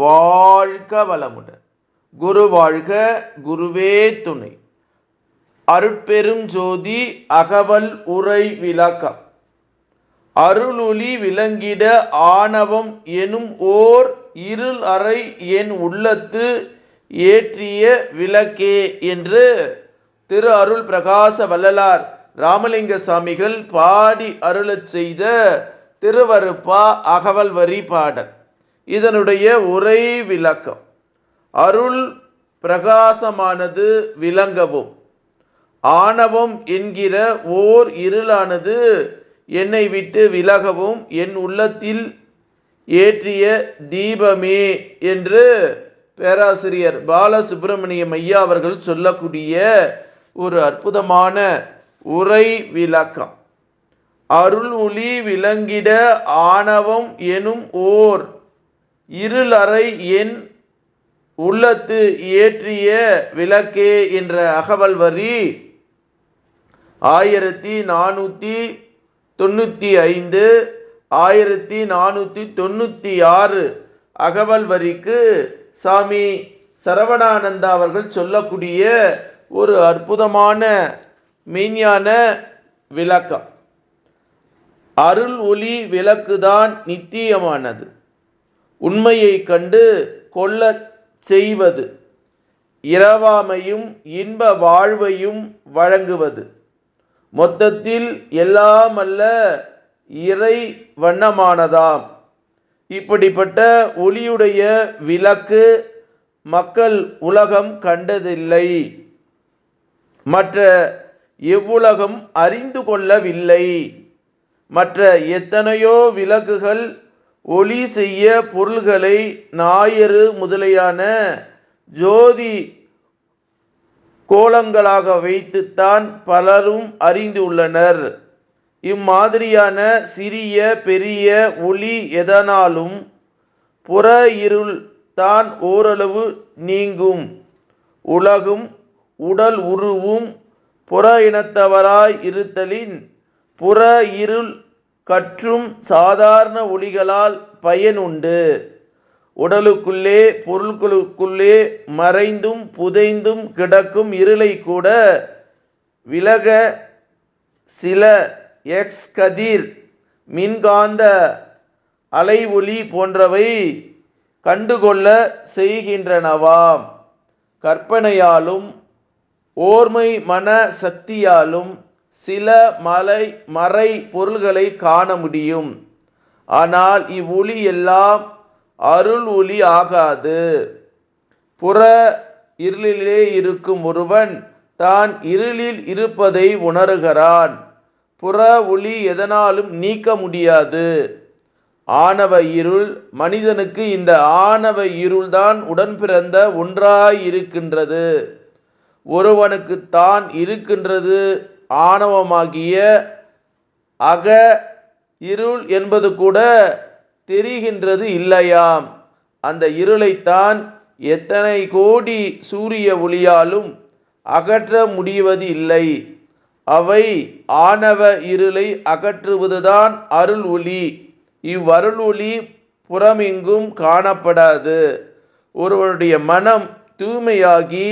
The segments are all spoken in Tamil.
வாழ்க வளமுடன் குரு வாழ்க குருவே துணை. அருட்பெரும் ஜோதி அகவல் உரை விளக்கம். அருளொளி விளங்கிட ஆணவம் எனும் ஓர் இருள் அறை என் உள்ளத்து ஏற்றிய விளக்கே என்று திரு அருள் பிரகாச வள்ளலார் ராமலிங்க சாமிகள் பாடி அருளச் செய்த திருவருப்பா அகவல் வரி பாடல். இதனுடைய உரை விளக்கம். அருள் பிரகாசமானது விளங்கவும் ஆணவம் என்கிற ஓர் இருளானது என்னை விட்டு விலகவும் என் உள்ளத்தில் ஏற்றிய தீபமே என்று பேராசிரியர் பாலசுப்பிரமணியம் ஐயா அவர்கள் சொல்லக்கூடிய ஒரு அற்புதமான உரை விளக்கம். அருள் ஒளி விளங்கிட ஆணவம் எனும் ஓர் இருளறை என் உள்ளத்து ஏற்றிய விளக்கே என்ற அகவல் வரி. ஆயிரத்தி நானூற்றி தொண்ணூற்றி ஐந்து ஆயிரத்தி நானூற்றி தொண்ணூற்றி ஆறு அகவல் வரிக்கு சாமி சரவணானந்தா அவர்கள் சொல்லக்கூடிய ஒரு அற்புதமான மெய்ஞான விளக்கம். அருள் ஒளி விளக்குதான் நித்தியமானது. உண்மையை கண்டு கொள்ளச் செய்வது இரவாமையும் இன்ப வாழ்வையும் வழங்குவது. மொத்தத்தில் எல்லாமல்ல இறை வண்ணமானதாம் இப்படிப்பட்ட ஒளியுடைய விளக்கு மக்கள் உலகம் கண்டதில்லை. மற்ற எவ்வுலகம் அறிந்து கொள்ளவில்லை. மற்ற எத்தனையோ விளக்குகள் ஒளி செய்ய பொருள்களை ஞாயிறு முதலியான ஜோதி கோலங்களாக வைத்துத்தான் பலரும் அறிந்துள்ளனர். இம்மாதிரியான சிறிய பெரிய ஒளி எதனாலும் புற இருள் தான் ஓரளவு நீங்கும். உலகும் உடல் உருவும் புற இனத்தவராய் இருத்தலின் புற இருள் கற்றும் சாதாரண ஒளிகளால் பயனுண்டு உடலுக்குள்ளே பொருட்களுக்குள்ளே மறைந்தும் புதைந்தும் கிடக்கும் இருளை கூட விலக சில எக்ஸ் கதிர் மின்காந்த அலை ஒளி போன்றவை கண்டுகொள்ள செய்கின்றனவாம். கற்பனையாலும் ஓர்மை மன சக்தியாலும் சில மலை மறை பொருள்களை காண முடியும். ஆனால் இவ்வொளி எல்லாம் அருள் ஒளி ஆகாது. புற இருளிலே இருக்கும் ஒருவன் தான் இருளில் இருப்பதை உணர்கிறான். புற ஒளி எதனாலும் நீக்க முடியாது. ஆணவ இருள் மனிதனுக்கு இந்த ஆணவ இருள்தான் உடன்பிறந்த ஒன்றாயிருக்கின்றது. ஒருவனுக்கு தான் இருக்கின்றது. ஆணவமாகிய அக இருள் என்பது கூட தெரிகின்றது இல்லையாம். அந்த இருளைத்தான் எத்தனை கோடி சூரிய ஒளியாலும் அகற்ற முடிவது இல்லை. அவை ஆணவ இருளை அகற்றுவதுதான் அருள் ஒளி. இவ்வருள் ஒளி புறமெங்கும் காணப்படாது. ஒருவனுடைய மனம் தூய்மையாகி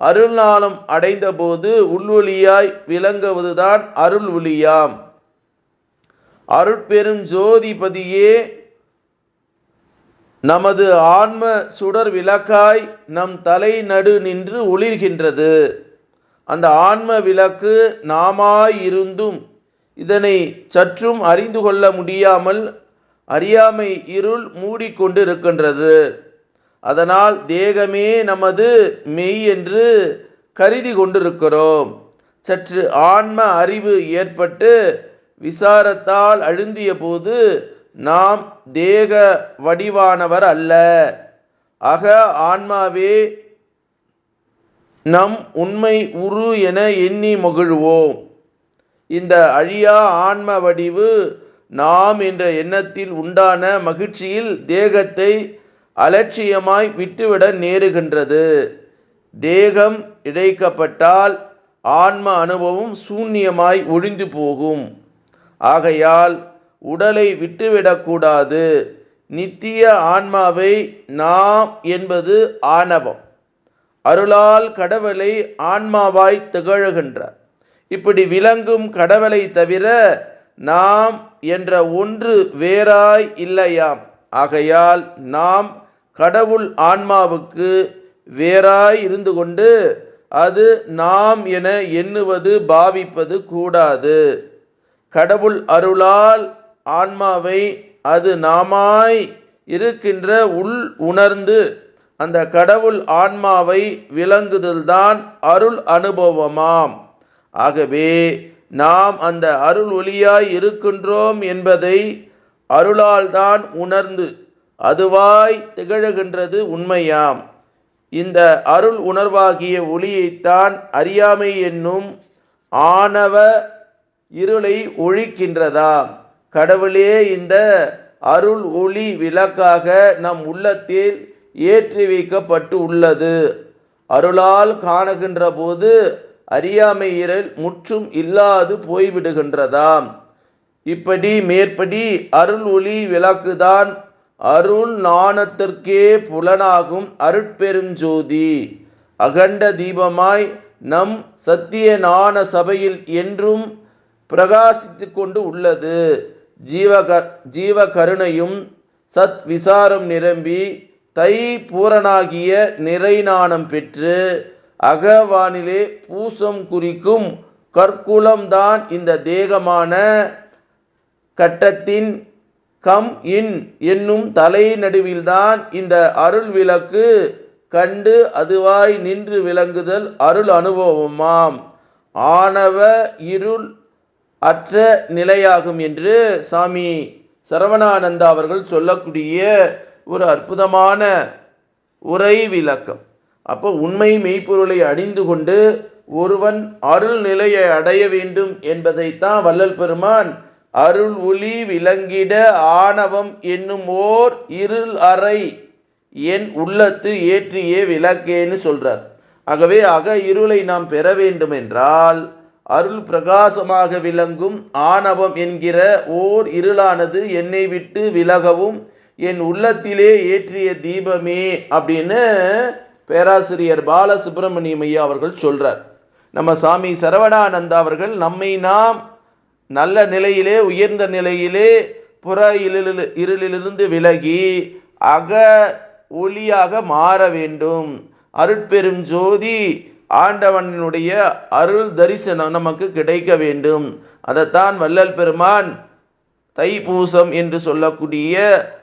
அருள்நாளம் அடைந்தபோது உள்வொளியாய் விளங்குவதுதான் அருள் ஒளியாம். அருட்பெரும் ஜோதிபதியே நமது ஆன்ம சுடர் விளக்காய் நம் தலை நடு நின்று ஒளிர்கின்றது. அந்த ஆன்ம விளக்கு நாமாயிருந்தும் இதனை சற்றும் அறிந்து கொள்ள முடியாமல் அறியாமை இருள் மூடிக்கொண்டிருக்கின்றது. அதனால் தேகமே நமது மெய் என்று கருதி கொண்டிருக்கிறோம். சற்று ஆன்ம அறிவு ஏற்பட்டு விசாரத்தால் அழுந்திய போது நாம் தேக வடிவானவர் அல்ல. அக ஆன்மாவே நம் உண்மை உரு என எண்ணி மகிழ்வோம். இந்த அழியா ஆன்ம வடிவு நாம் என்ற எண்ணத்தில் உண்டான மகிழ்ச்சியில் தேகத்தை அலட்சியமாய் விட்டுவிட நேருகின்றது. தேகம் இழைக்கப்பட்டால் ஆன்ம அனுபவம் சூன்யமாய் ஒழிந்து போகும். ஆகையால் உடலை விட்டுவிடக்கூடாது நித்திய ஆன்மாவை நாம் என்பது ஆணவம். அருளால் கடவுளை ஆன்மாவாய் திகழ்கின்றார். இப்படி விளங்கும் கடவுளை தவிர நாம் என்ற ஒன்று வேறாய் இல்லையாம். ஆகையால் நாம் கடவுள் ஆன்மாவுக்கு வேறாய் இருந்து கொண்டு அது நாம் என எண்ணுவது பாவிப்பது கூடாது. கடவுள் அருளால் ஆன்மாவை அது நாமாய் இருக்கின்ற உள் உணர்ந்து அந்த கடவுள் ஆன்மாவை விளங்குதல்தான் அருள் அனுபவமாம். ஆகவே நாம் அந்த அருள் ஒளியாய் இருக்கின்றோம் என்பதை அருளால்தான் உணர்ந்து அதுவாய் திகழுகின்றது உண்மையாம். இந்த அருள் உணர்வாகிய ஒளியைத்தான் அறியாமை என்னும் ஆணவ இருளை ஒழிக்கின்றதாம். கடவுளே இந்த அருள் ஒளி விளக்காக நம் உள்ளத்தில் ஏற்றி வைக்கப்பட்டு உள்ளது. அருளால் காணுகின்ற போது அறியாமை இருள் முற்றும் இல்லாது போய்விடுகின்றதாம். இப்படி மேற்படி அருள் ஒளி விளக்குதான் அருள் நாணத்திற்கே புலனாகும் அருட்பெருஞ்சோதி. அகண்ட தீபமாய் நம் சத்திய நாண சபையில் என்றும் பிரகாசித்து கொண்டு உள்ளது. ஜீவக ஜீவ கருணையும் சத் விசாரம் நிரம்பி தை பூரணாகிய நிறைநாணம் பெற்று அகவானிலே பூசம் குறிக்கும் கற்குலம்தான் இந்த தேகமான கட்டத்தின் கம் இன் என்னும் தலை நடுவில்தான் இந்த அருள் விளக்கு கண்டு அதுவாய் நின்று விளங்குதல் அருள் அனுபவமாம். ஆணவ இருள் அற்ற நிலையாகும் என்று சாமி சரவணானந்தா அவர்கள் சொல்லக்கூடிய ஒரு அற்புதமான உரை விளக்கம். அப்போ உண்மை மெய்ப்பொருளை அணிந்து கொண்டு ஒருவன் அருள் நிலையை அடைய வேண்டும் என்பதைத்தான் வள்ளல் பெருமான் அருள் ஒளி விளங்கிட ஆணவம் என்னும் ஓர் இருள் அறை என் உள்ளத்து ஏற்றியே விளக்கேன்னு சொல்றார். ஆகவே அக இருளை நாம் பெற வேண்டும் என்றால் அருள் பிரகாசமாக விளங்கும் ஆணவம் என்கிற ஓர் இருளானது என்னை விட்டு விலகவும் என் உள்ளத்திலே ஏற்றிய தீபமே அப்படின்னு பேராசிரியர் பாலசுப்பிரமணியம் ஐயா அவர்கள் சொல்றார். நம்ம சாமி சரவணானந்தா அவர்கள் நம்மை நாம் நல்ல நிலையிலே உயர்ந்த நிலையிலே புற இருளில் இருளிலிருந்து விலகி அக ஒளியாக மாற வேண்டும். அருட்பெரும் ஜோதி ஆண்டவனுடைய அருள் தரிசனம் நமக்கு கிடைக்க வேண்டும். அதைத்தான் வள்ளல் பெருமான் தைப்பூசம் என்று சொல்லக்கூடிய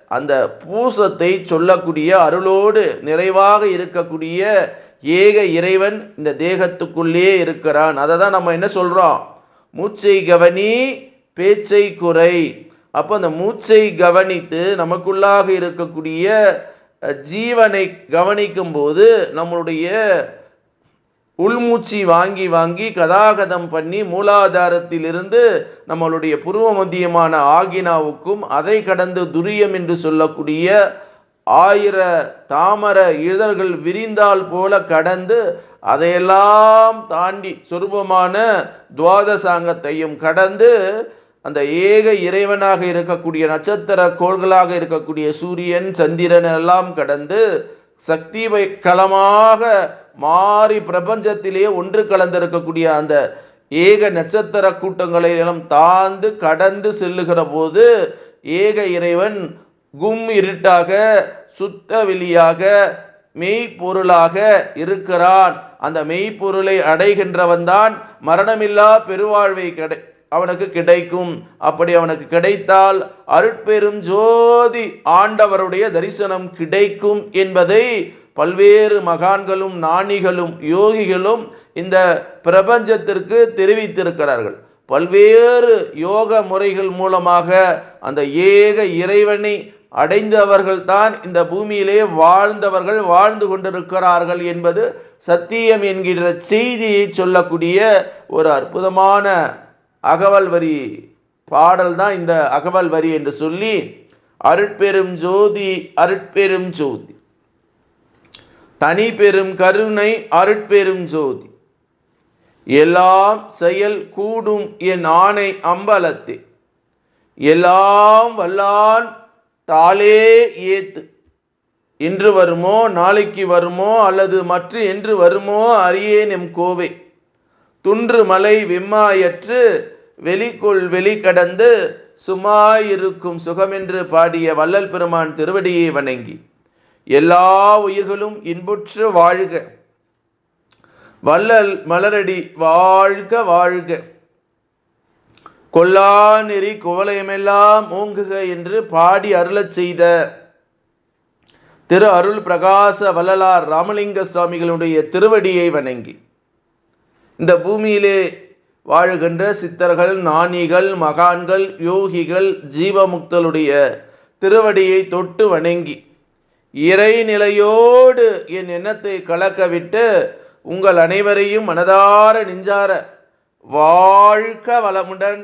அந்த பூசத்தை சொல்லக்கூடிய அருளோடு நிறைவாக இருக்கக்கூடிய ஏக இறைவன் இந்த தேகத்துக்குள்ளே இருக்கிறான். அதை தான் நம்ம என்ன சொல்கிறோம் மூச்சை கவனி பேச்சை குறை. அப்போ அந்த மூச்சை கவனித்து நமக்குள்ளாக இருக்கக்கூடிய ஜீவனை கவனிக்கும் போது நம்மளுடைய உள்மூச்சி வாங்கி வாங்கி கதாகதம் பண்ணி மூலாதாரத்திலிருந்து நம்மளுடைய புருவ மத்தியமான ஆகினாவுக்கும் அதை கடந்து துரியம் என்று சொல்லக்கூடிய ஆயிர தாமர இதழ்கள் விரிந்தால் போல கடந்து அதையெல்லாம் தாண்டி சொரூபமான துவாதசாங்கத்தையும் கடந்து அந்த ஏக இறைவனாக இருக்கக்கூடிய நட்சத்திர கோள்களாக இருக்கக்கூடிய சூரியன் சந்திரன் எல்லாம் கடந்து சக்தி களமாக மாறி பிரபஞ்சத்திலே ஒன்று கலந்திருக்கக்கூடிய அந்த ஏக நட்சத்திர கூட்டங்களை எல்லாம் தாழ்ந்து கடந்து செல்லுகிற போது ஏக இறைவன் கும் இருட்டாக சுத்த வெளியாக மெய்ப்பொருளாக இருக்கிறான். அந்த மெய்ப்பொருளை அடைகின்றவன்தான் மரணமில்லா பெருவாழ்வை கிடை அவனுக்கு கிடைக்கும். அப்படி அவனுக்கு கிடைத்தால் அருட்பெரும் ஜோதி ஆண்டவருடைய தரிசனம் கிடைக்கும் என்பதை பல்வேறு மகான்களும் நாணிகளும் யோகிகளும் இந்த பிரபஞ்சத்திற்கு தெரிவித்திருக்கிறார்கள். பல்வேறு யோக முறைகள் மூலமாக அந்த ஏக இறைவனை அடைந்தவர்கள்தான் இந்த பூமியிலே வாழ்ந்தவர்கள் வாழ்ந்து கொண்டிருக்கிறார்கள் என்பது சத்தியம் என்கிற செய்தியை சொல்லக்கூடிய ஒரு அற்புதமான அகவல் வரி பாடல் தான் இந்த அகவல் வரி என்று சொல்லி அருட்பெரும் ஜோதி அருட்பெரும் ஜோதி. தனி பெரும் கருணை அருட்பெரும் ஜோதி. எல்லாம் செயல் கூடும் என் ஆணை அம்பலத்தே. எல்லாம் வல்லான் தாளே ஏத்து. இன்று வருமோ நாளைக்கு வருமோ அல்லது மற்ற என்று வருமோ அறியேன் எம் கோவை. துன்று மலை விம்மாயற்று வெளிக்குள் வெளி கடந்து சுமாயிருக்கும் சுகமென்று பாடிய வள்ளல் பெருமான் திருவடியை வணங்கி எல்லா உயிர்களும் இன்புற்று வாழ்க. வள்ளல் மலரடி வாழ்க வாழ்க. கொல்லா நெறி குவலயமெல்லாம் ஓங்குக என்று பாடி அருளச் செய்த திரு அருள் பிரகாச வள்ளலார் ராமலிங்க சுவாமிகளுடைய திருவடியை வணங்கி இந்த பூமியிலே வாழுகின்ற சித்தர்கள் நாணிகள் மகான்கள் யோகிகள் ஜீவமுக்தலுடைய திருவடியை தொட்டு வணங்கி இறைநிலையோடு என் எண்ணத்தை கலக்கவிட்டு உங்கள் அனைவரையும் மனதார நெஞ்சார வாழ்க வளமுடன்.